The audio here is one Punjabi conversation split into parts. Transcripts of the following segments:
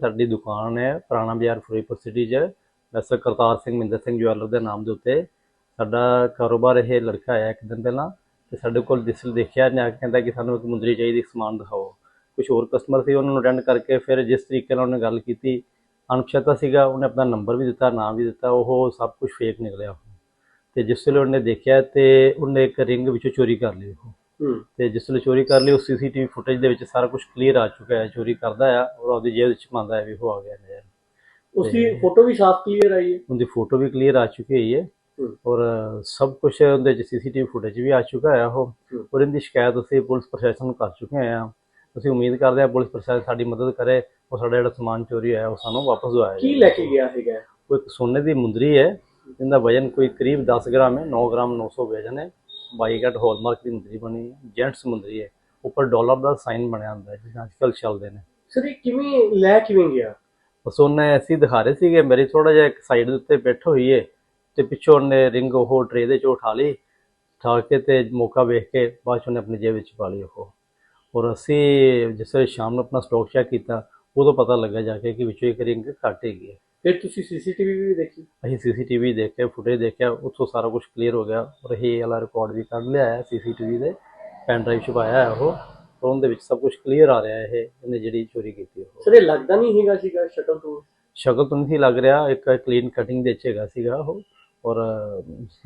ਸਾਡੀ ਦੁਕਾਨ ਹੈ, ਪੁਰਾਣਾ ਬਾਜ਼ਾਰ ਫਰੀਦਕੋਟ ਸਿਟੀ 'ਚ। ਵੈਸੇ ਕਰਤਾਰ ਸਿੰਘ ਮਿੰਦਰ ਸਿੰਘ ਜੁਐਲਰ ਦੇ ਨਾਮ ਦੇ ਉੱਤੇ ਸਾਡਾ ਕਾਰੋਬਾਰ ਇਹ ਲੜਕਾ ਆਇਆ ਇੱਕ ਦਿਨ ਪਹਿਲਾਂ ਤੇ ਸਾਡੇ ਕੋਲ ਜਿਸ ਦੇਖਿਆ ਜਾਂ ਕਹਿੰਦਾ ਕਿ ਸਾਨੂੰ ਇੱਕ ਮੁੰਦਰੀ ਚਾਹੀਦੀ ਸਮਾਨ ਦਿਖਾਓ। ਕੁਝ ਹੋਰ ਕਸਟਮਰ ਸੀ, ਉਹਨਾਂ ਨੂੰ ਅਟੈਂਡ ਕਰਕੇ ਫਿਰ ਜਿਸ ਤਰੀਕੇ ਨਾਲ ਉਹਨੇ ਗੱਲ ਕੀਤੀ, ਅਣਪਛਾਤਾ ਸੀਗਾ, ਉਹਨੇ ਆਪਣਾ ਨੰਬਰ ਵੀ ਦਿੱਤਾ, ਨਾਮ ਵੀ ਦਿੱਤਾ, ਉਹ ਸਭ ਕੁਝ ਫੇਕ ਨਿਕਲਿਆ। ਤੇ ਜਿਸ ਵੇਲੇ ਉਹਨੇ ਦੇਖਿਆ ਤੇ ਉਹਨੇ ਇੱਕ ਰਿੰਗ ਵਿੱਚੋਂ ਚੋਰੀ ਕਰ ਲਈ ਉਹ। ਤੇ ਜਿਸ ਵੇਲੇ ਚੋਰੀ ਕਰ ਲਈ ਉਹ ਸੀਸੀਟੀਵੀ ਫੁਟੇਜ ਦੇ ਵਿੱਚ ਸਾਰਾ ਕੁਝ ਕਲੀਅਰ ਆ ਚੁੱਕਾ ਹੈ ਚੋਰੀ ਕਰਦਾ ਆ ਔਰ ਉਹਦੀ ਜੇਬ ਵਿੱਚ ਪਾਉਂਦਾ ਹੈ ਵੀ ਉਹ ਆ ਗਿਆ ਨਜ਼ਰ ਉਸਦੀ ਫੋਟੋ ਵੀ ਸਾਫ਼ ਕਲੀਅਰ ਆਈ ਹੈ? ਉਹਦੀ ਫੋਟੋ ਵੀ ਕਲੀਅਰ ਆ ਚੁੱਕੀ ਹੋਈ ਹੈ। ਔਰ ਸਭ ਕੁਝ ਉਹਦੇ ਚ ਸੀਸੀਟੀਵੀ ਫੁਟੇਜ ਵੀ ਆ ਚੁੱਕਾ ਹੈ ਉਹ। ਔਰ ਇਹਦੀ ਸ਼ਿਕਾਇਤ ਅਸੀਂ ਪੁਲਿਸ ਪ੍ਰਸ਼ਾਸਨ ਨੂੰ ਕਰ ਚੁੱਕੇ ਹਾਂ। ਅਸੀਂ ਉਮੀਦ ਕਰਦੇ ਹਾਂ ਪੁਲਿਸ ਪ੍ਰਸ਼ਾਸਨ ਸਾਡੀ ਮਦਦ ਕਰੇ ਔਰ ਸਾਡਾ ਜਿਹੜਾ ਸਮਾਨ ਚੋਰੀ ਹੋਇਆ ਉਹ ਸਾਨੂੰ ਵਾਪਸ ਦਵਾਇਆ ਕੀ ਲੈ ਕੇ ਗਿਆ ਸੀਗਾ? ਕੋਈ ਇੱਕ ਸੋਨੇ ਦੀ ਮੁੰਦਰੀ ਹੈ। ਜਿਹਦਾ ਵਜਨ ਕੋਈ ਕਰੀਬ 10 ਗ੍ਰਾਮ ਹੈ 9 ਗ੍ਰਾਮ 900 ਵਜਨ ਹੈ। 22 ਕੈਟ ਹੌਲਮਾਰਕ ਦੀ ਮੁੰਦਰੀ ਬਣੀ ਜੈਂਟਸ ਮੁੰਦਰੀ ਹੈ। ਉੱਪਰ ਡਾਲਰ ਦਾ ਸਾਈਨ ਬਣਿਆ ਹੁੰਦਾ ਹੈ ਜਿਵੇਂ ਅੱਜ ਕੱਲ੍ਹ ਚੱਲਦੇ ਨੇ। ਸਰ ਇਹ ਕਿਵੇਂ ਲੈ ਕਿਵੇਂ ਗਿਆ? ਬਸ ਉਹਨੇ ਅਸੀਂ ਦਿਖਾ ਰਹੇ ਸੀਗੇ ਮੇਰੀ ਥੋੜਾ ਜਿਹਾ ਇੱਕ ਸਾਈਡ ਦੇ ਉੱਤੇ ਪਿੱਠ ਹੋਈ ਏ ਤੇ ਪਿੱਛੋਂ ਉਹਨੇ ਰਿੰਗ ਉਹ ਟਰੇ ਦੇ ਚੋਂ ਉਠਾ ਲਈ ਉਠਾ ਕੇ ਤੇ ਮੌਕਾ ਵੇਖ ਕੇ ਬਾਅਦ ਉਹਨੇ ਆਪਣੀ ਜੇਬ ਵਿੱਚ ਪਾ ਲਈ ਉਹ। ਔਰ ਅਸੀਂ ਜਿਸ ਵੇਲੇ ਸ਼ਾਮ ਨੂੰ ਆਪਣਾ ਸਟਾਕ ਚੈੱਕ ਕੀਤਾ ਉਦੋਂ ਪਤਾ ਲੱਗਾ ਜਾ ਕੇ ਕਿ ਵਿੱਚੋਂ ਇੱਕ ਰਿੰਗ ਘੱਟ ਹੈਗੀ ਹੈ। ਫਿਰ ਤੁਸੀਂ ਸੀਸੀਟੀਵੀ ਵੀ ਦੇਖੀ? ਅਸੀਂ ਸੀਸੀਟੀਵੀ ਦੇਖ ਕੇ ਫੁਟੇਜ ਦੇਖਿਆ ਉੱਥੋਂ ਸਾਰਾ ਕੁਝ ਕਲੀਅਰ ਹੋ ਗਿਆ। ਔਰ ਇਹ ਵਾਲਾ ਰਿਕਾਰਡ ਵੀ ਕੱਢ ਲਿਆ ਹੈ ਸੀਸੀਟੀਵੀ ਦੇ। ਪੈਨ ਡਰਾਈਵ 'ਚ ਪਾਇਆ ਹੈ ਉਹ। ਉਹਦੇ ਵਿੱਚ ਸਭ ਕੁਝ ਕਲੀਅਰ ਆ ਰਿਹਾ ਹੈ ਇਹ ਇਹਨੇ ਜਿਹੜੀ ਚੋਰੀ ਕੀਤੀ ਉਹ। ਸਰ ਇਹ ਲੱਗਦਾ ਨਹੀਂ ਹੈਗਾ ਸੀਗਾ ਸ਼ਕਲ ਤੋਂ? ਸ਼ਕਲ ਤੋਂ ਨਹੀਂ ਲੱਗ ਰਿਹਾ ਇੱਕ ਕਲੀਨ ਕਟਿੰਗ ਦੇ ਚ ਹੈਗਾ ਸੀਗਾ ਉਹ। ਔਰ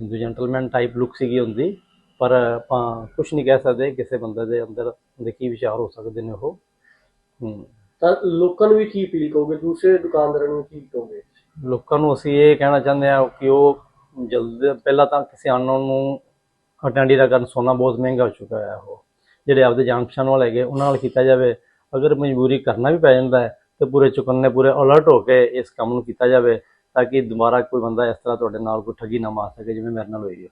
ਹਿੰਦੂ ਜੈਂਟਲਮੈਨ ਟਾਈਪ ਲੁੱਕ ਸੀਗੀ ਹੁੰਦੀ ਪਰ ਆਪਾਂ ਕੁਝ ਨਹੀਂ ਕਹਿ ਸਕਦੇ ਕਿਸੇ ਬੰਦੇ ਦੇ ਅੰਦਰ ਦੇ ਕੀ ਵਿਚਾਰ ਹੋ ਸਕਦੇ ਨੇ ਉਹ। ਤਾਂ ਲੋਕਾਂ ਨੂੰ ਵੀ ਕੀ ਅਪੀਲ ਕਰੋਗੇ? ਦੂਸਰੇ ਦੁਕਾਨਦਾਰਾਂ ਨੂੰ ਕੀ ਕਹੋਗੇ? ਲੋਕਾਂ ਨੂੰ ਅਸੀਂ ਇਹ ਕਹਿਣਾ ਚਾਹੁੰਦੇ ਹਾਂ ਕਿ ਉਹ ਜਲਦ, ਪਹਿਲਾਂ ਤਾਂ ਕਿਸਾਨਾਂ ਨੂੰ ਅਟੈਂਡੀ ਦਾ ਕਰਨ ਸੋਨਾ ਬਹੁਤ ਮਹਿੰਗਾ ਹੋ ਚੁੱਕਾ ਹੈ ਉਹ। ਜਿਹੜੇ ਆਪਦੇ ਜਾਣ ਪਛਾਣ ਵਾਲੇ ਹੈਗੇ, ਉਹਨਾਂ ਨਾਲ ਕੀਤਾ ਜਾਵੇ। ਅਗਰ ਮਜਬੂਰੀ ਕਰਨਾ ਵੀ ਪੈ ਜਾਂਦਾ ਹੈ, ਤੇ ਪੂਰੇ ਚੁਕੰਨੇ, ਪੂਰੇ ਅਲਰਟ ਹੋ ਕੇ ਇਸ ਕੰਮ ਨੂੰ ਕੀਤਾ ਜਾਵੇ, ਤਾਂ ਕਿ ਦੁਬਾਰਾ ਕੋਈ ਬੰਦਾ ਇਸ ਤਰ੍ਹਾਂ ਤੁਹਾਡੇ ਨਾਲ ਕੋਈ ਠੱਗੀ ਨਾ ਮਾਰ ਸਕੇ, ਜਿਵੇਂ ਮੇਰੇ ਨਾਲ ਹੋਈ ਹੈ।